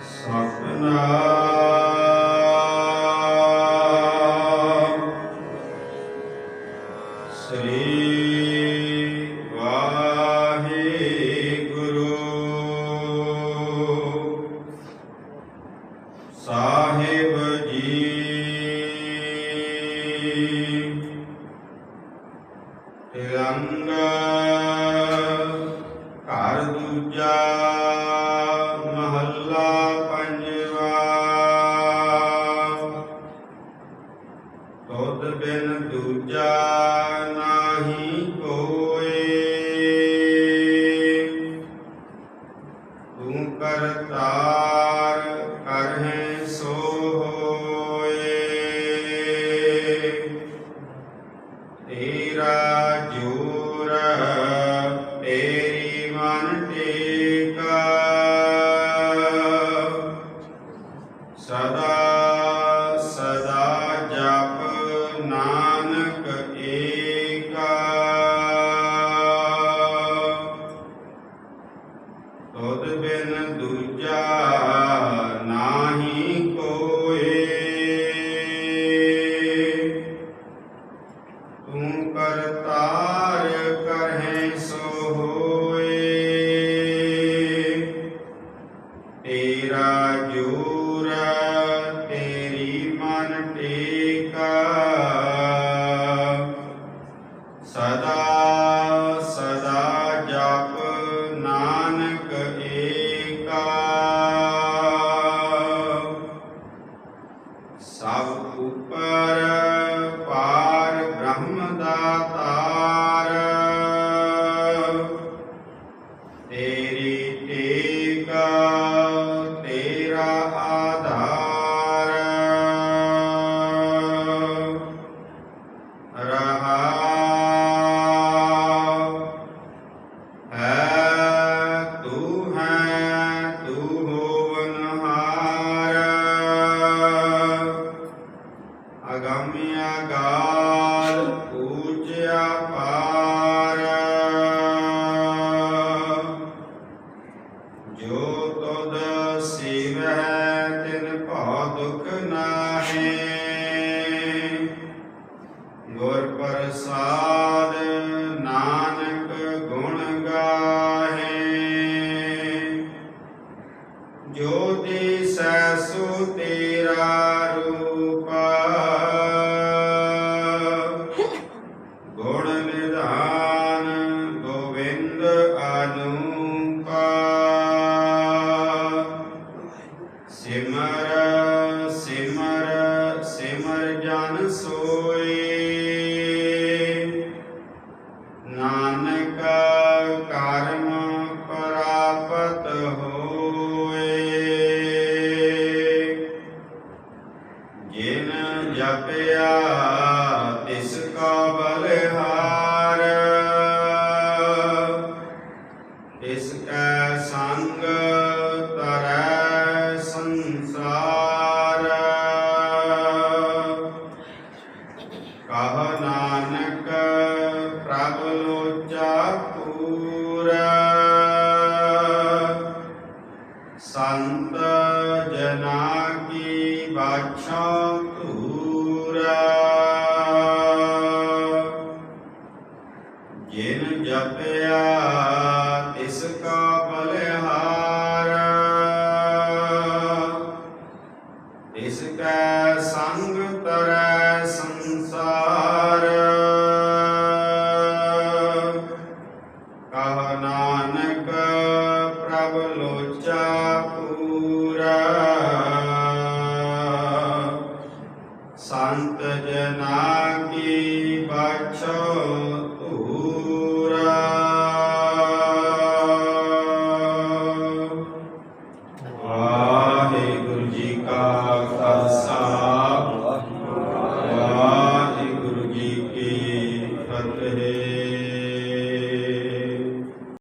ਸਤਨਾਮ। ਸ੍ਰੀ ਵਾਹਿਗੁਰੂ। ਸਾਹਿਬ ਜੀ। ਰੰਗ ਘਰ ਦੂਜਾ Amen. ਅਗੰਮਿ ਅਗਾਲ ਊਚਿਆ ਪਾਰ। ਜੋ ਤਦ ਸਿਵੈ ਤਿਨ ਭਉ ਦੁਖ ਨਾਹੀ। ਗੁਰ ਪ੍ਰਸਾਦ ਨਾਨਕ ਗੁਣ ਗਾਹੇ। ਜੋ ਤੇ ਸੈਸੋ ਤੇਰਾ ਰੂਪ ਸਿਮਰ ਜਨ ਸੋਏ। लोचरा शान्त जना कि बाच्छ Sancta